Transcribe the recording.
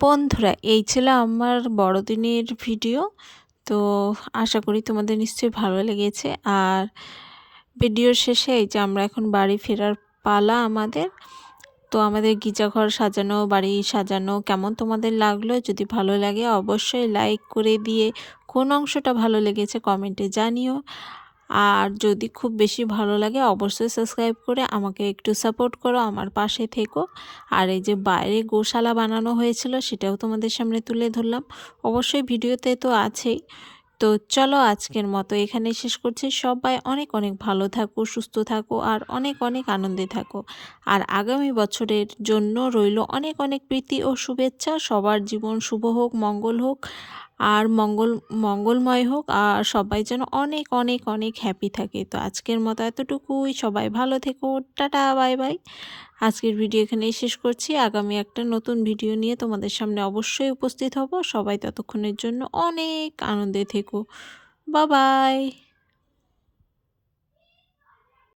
বন্ধুরা, এই ছিল আমার বড়দিনের ভিডিও। তো আশা করি তোমাদের নিশ্চয়ই ভালো লেগেছে। আর ভিডিওর শেষে এই যে আমরা এখন বাড়ি ফেরার পালা আমাদের। তো আমাদের গির্জাঘর সাজানো, বাড়ি সাজানো কেমন তোমাদের লাগল? যদি ভালো লাগে অবশ্যই লাইক করে দিয়ে কোন অংশটা ভালো লেগেছে কমেন্টে জানিও। আর যদি খুব বেশি ভালো লাগে অবশ্যই সাবস্ক্রাইব করে আমাকে একটু সাপোর্ট করো আমার পাশে থেকো। আর এই যে বাইরে গোশালা বানানো হয়েছিল সেটাও তোমাদের সামনে তুলে ধরলাম। অবশ্যই ভিডিওতে তো আছেই। তো চলো আজকের মতো এখানে শেষ করছি। সবাই অনেক অনেক ভালো থাকো, সুস্থ থাকো আর অনেক অনেক আনন্দে থাকো। আর আগামী বছরের জন্য রইল অনেক অনেক প্রীতি ও শুভেচ্ছা। সবার জীবন শুভ হোক, মঙ্গল হোক। আর মঙ্গল, মঙ্গলময় হোক, আর সবাই যেন অনেক অনেক অনেক হ্যাপি থাকে। তো আজকের মতো এতটুকুই। সবাই ভালো থেকো। Tata, bye bye. আজকের ভিডিও এখানেই শেষ করছি। আগামী একটা নতুন ভিডিও নিয়ে তোমাদের সামনে অবশ্যই উপস্থিত হব। সবাই ততক্ষণের জন্য অনেক আনন্দে থেকো। বাবাই